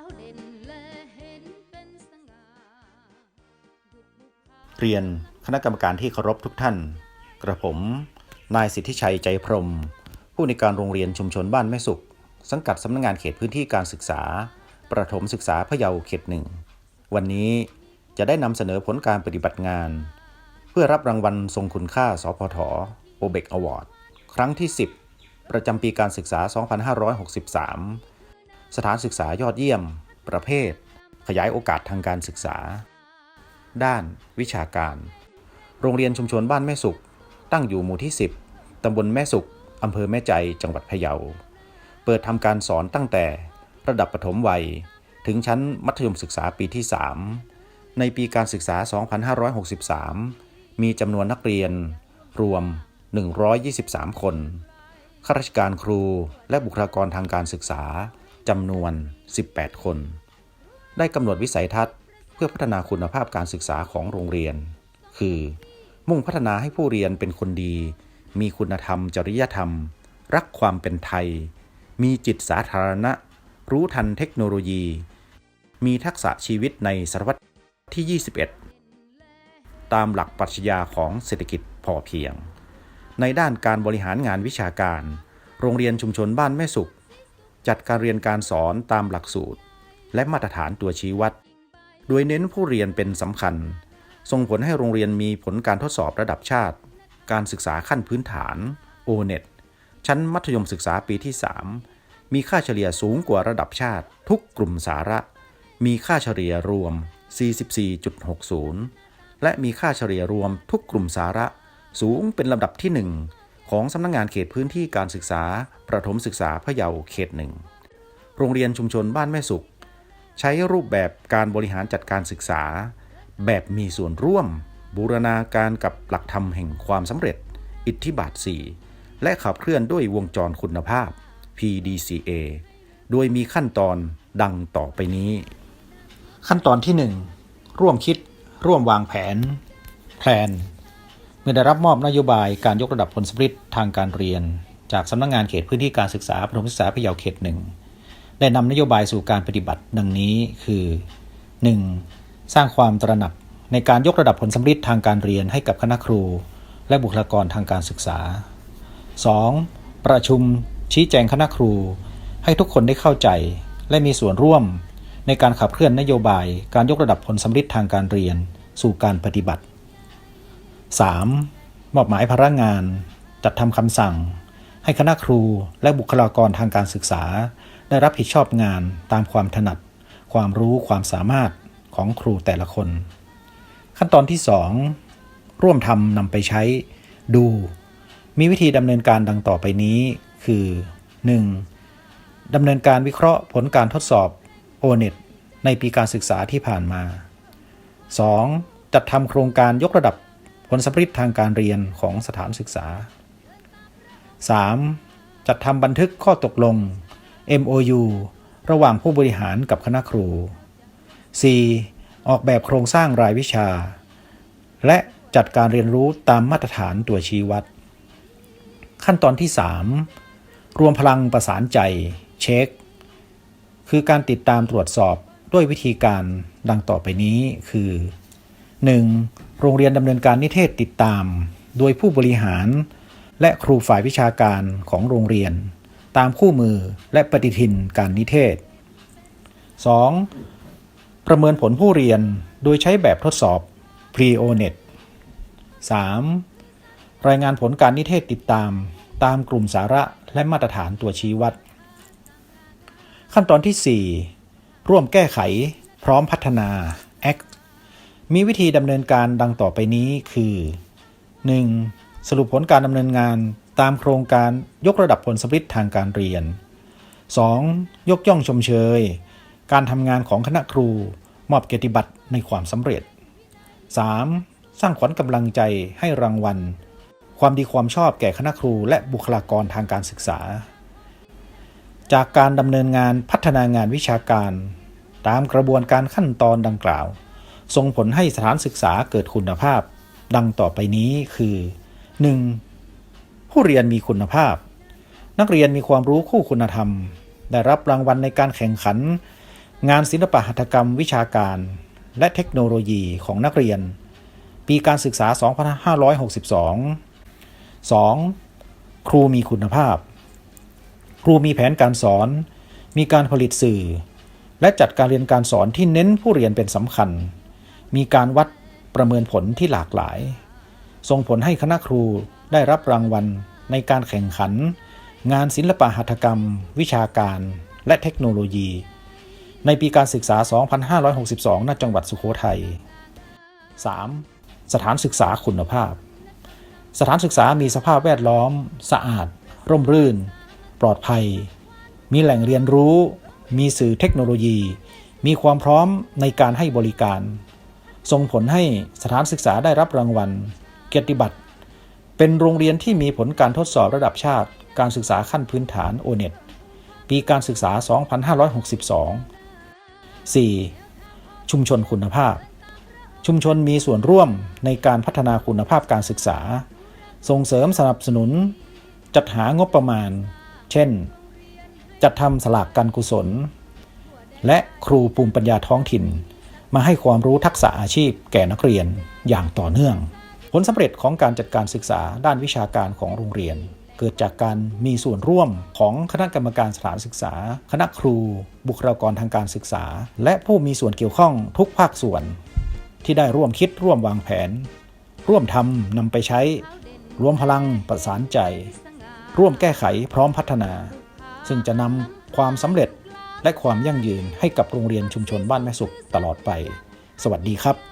าเด่นและเห็นเป็นสง่าเรียนคณะกรรมการที่เคารพทุกท่าน กระผม นายสิทธิชัยใจพรม ผู้ในการโรงเรียนชุมชนบ้านแม่สุข สังกัดสำนักงานเขตพื้นที่การศึกษา ประถมศึกษาพะเยาเขตหนึ่ง วันนี้จะได้นำเสนอผลการปฏิบัติงาน เพื่อรับรางวัลทรงคุณค่า สพทโอเบกอวอร์ดครั้งที่ 10 ประจำปีการศึกษา 2563 สถานศึกษายอดเยี่ยม ประเภท ขยายโอกาสทางการศึกษา ด้าน วิชาการ โรงเรียนชุมชนบ้านแม่สุข ตั้งอยู่หมู่ที่ 10 ตำบลแม่สุขอำเภอแม่ใจ จังหวัดพะเยา เปิดทำการสอนตั้งแต่ระดับประถมวัย ถึงชั้นมัธยมศึกษาปีที่ 3 ในปีการศึกษา 2563 มีจำนวนนักเรียน รวม 123 คน ข้าราชการครูและบุคลากรทางการศึกษา จำนวน 18 คน ได้กำหนดวิสัยทัศน์ เพื่อพัฒนาคุณภาพการศึกษาของโรงเรียน คือ มุ่งพัฒนาให้ผู้เรียนเป็นคนดี มีคุณธรรม จริยธรรม รักความเป็นไทย มีจิตสาธารณะ รู้ทันเทคโนโลยี มีทักษะชีวิตในศตวรรษที่ 21 ตามหลักปรัชญาของเศรษฐกิจพอเพียง ในด้านการบริหารงานวิชาการ โรงเรียนชุมชนบ้านแม่สุข จัดการเรียนการสอนตามหลักสูตร และมาตรฐานตัวชี้วัด โดยเน้นผู้เรียนเป็นสำคัญ ส่งผลให้โรงเรียนมีผลการทดสอบระดับชาติ การศึกษาขั้นพื้นฐาน O-NET ชั้นมัธยมศึกษาปีที่ 3 มีค่าเฉลี่ยสูงกว่าระดับชาติ ทุกกลุ่มสาระ มีค่าเฉลี่ยรวม 44.60 และมีค่าเฉลี่ยรวมทุกกลุ่มสาระสูงเป็นลำดับที่ 1 ของสำนักงงานเขตพื้นที่การศึกษา ประถมศึกษาพะเยาเขตหนึ่งโรงเรียนชุมชนบ้านแม่สุข ใช้รูปแบบการบริหารจัดการศึกษา แบบมีส่วนร่วม บูรณาการกับหลักธรรมแห่งความสำเร็จ อิทธิบาท 4 และขับเคลื่อนด้วยวงจรคุณภาพ PDCA โดยมีขั้นตอนดังต่อไปนี้ ขั้นตอนที่ 1 ร่วมคิด ร่วมวางแผนแพลน อได้รับมอบนโยบายการยกระดับผลสำเร็จทางการเรียน จากสำนักงงานเขตพื้นที่การศึกษาประถมศึกษาพะเยาเขตหนึ่งได้นำนโยบายสู่การปฏิบัติดังนี้คือ 1. สร้างความตระหนักในการยกระดับผลสำเร็จทางการเรียนให้กับคณะครู และบุคลากรทางการศึกษา 2. ประชุมชี้แจงคณะครู ให้ทุกคนได้เข้าใจ และมีส่วนร่วม ในการขับเคลื่อนนโยบายการยกระดับผลสำเร็จทางการเรียน สู่การปฏิบัติ 3. มอบหมายภาระงาน จัดทำคำสั่ง ให้คณะครูและบุคลากรทางการศึกษา ได้รับผิดชอบงานตามความถนัด ความรู้ความสามารถของครูแต่ละคน ขั้นตอนที่ 2 ร่วมทำนำไปใช้ ดู มีวิธีดำเนินการดังต่อไปนี้ คือ 1. ดำเนินการวิเคราะห์ผลการทดสอบ O-NET ในปีการศึกษาที่ผ่านมา 2. จัดทำโครงการยกระดับ ผลสำเร็จทางการเรียนของสถานศึกษา 3. จัดทำบันทึกข้อตกลง MOU ระหว่างผู้บริหารกับคณะครู 4. ออกแบบโครงสร้างรายวิชา และจัดการเรียนรู้ตามมาตรฐานตัวชี้วัด ขั้นตอนที่ 3 รวมพลังประสานใจ เช็ค คือการติดตามตรวจสอบด้วยวิธีการดังต่อไปนี้คือ 1. โรงเรียนดำเนินการนิเทศติดตาม โดยผู้บริหาร และครูฝ่ายวิชาการของโรงเรียน ตามคู่มือและปฏิทินการนิเทศ 2. ประเมินผลผู้เรียนโดยใช้แบบทดสอบ Pre-O-NET 3. รายงานผลการนิเทศติดตาม ตามกลุ่มสาระและมาตรฐานตัวชี้วัด ขั้นตอนที่ 4 ร่วมแก้ไข พร้อมพัฒนา มีวิธีดำเนินการดังต่อไปนี้คือ 1. สรุปผลการดำเนินงานตามโครงการยกระดับผลสำเร็จทางการเรียน 2. ยกย่องชมเชย การทำงานของคณะครูมอบเกียรติบัตรในความสำเร็จ 3. สร้างขวัญกำลังใจให้รางวัล ความดีความชอบแก่คณะครูและบุคลากรทางการศึกษา จากการดำเนินงานพัฒนางานวิชาการ ตามกระบวนการขั้นตอนดังกล่าว ส่งผลให้สถานศึกษาเกิดคุณภาพ ดังต่อไปนี้คือ 1. ผู้เรียนมีคุณภาพ นักเรียนมีความรู้คู่คุณธรรม ได้รับรางวัลในการแข่งขัน งานศิลปหัตถกรรมวิชาการ และเทคโนโลยีของนักเรียน ปีการศึกษา 2562 2. ครูมีคุณภาพ ครูมีแผนการสอน มีการผลิตสื่อ และจัดการเรียนการสอนที่เน้นผู้เรียนเป็นสำคัญ มีการวัดประเมินผลที่หลากหลาย ส่งผลให้คณะครูได้รับรางวัลในการแข่งขัน งานศิลปหัตถกรรม วิชาการ และเทคโนโลยี ในปีการศึกษา 2562 ณ จังหวัดสุโขทัย 3. สถานศึกษาคุณภาพ สถานศึกษามีสภาพแวดล้อม สะอาด ร่มรื่น ปลอดภัย มีแหล่งเรียนรู้ มีสื่อเทคโนโลยี มีความพร้อมในการให้บริการ ส่งผลให้สถานศึกษาได้รับรางวัล เกียรติบัตร เป็นโรงเรียนที่มีผลการทดสอบระดับชาติ การศึกษาขั้นพื้นฐานโอเน็ตปีการศึกษา 2562 4. ชุมชนคุณภาพ ชุมชนมีส่วนร่วมในการพัฒนาคุณภาพการศึกษา ส่งเสริมสนับสนุน จัดหางบประมาณ เช่น จัดทำสลากการกุศล และครูภูมิปัญญาท้องถิ่น มาให้ความรู้ทักษะอาชีพแก่นักเรียนอย่างต่อเนื่อง ผลสำเร็จของการจัดการศึกษาด้านวิชาการของโรงเรียน เกิดจากการมีส่วนร่วมของคณะกรรมการสถานศึกษา คณะครู บุคลากรทางการศึกษา และผู้มีส่วนเกี่ยวข้องทุกภาคส่วน ที่ได้ร่วมคิดร่วมวางแผน ร่วมทำนำไปใช้ รวมพลังประสานใจ ร่วมแก้ไขพร้อมพัฒนา ซึ่งจะนำความสำเร็จ และความยั่งยืนให้กับโรงเรียนชุมชนบ้านแม่สุขตลอดไป สวัสดีครับ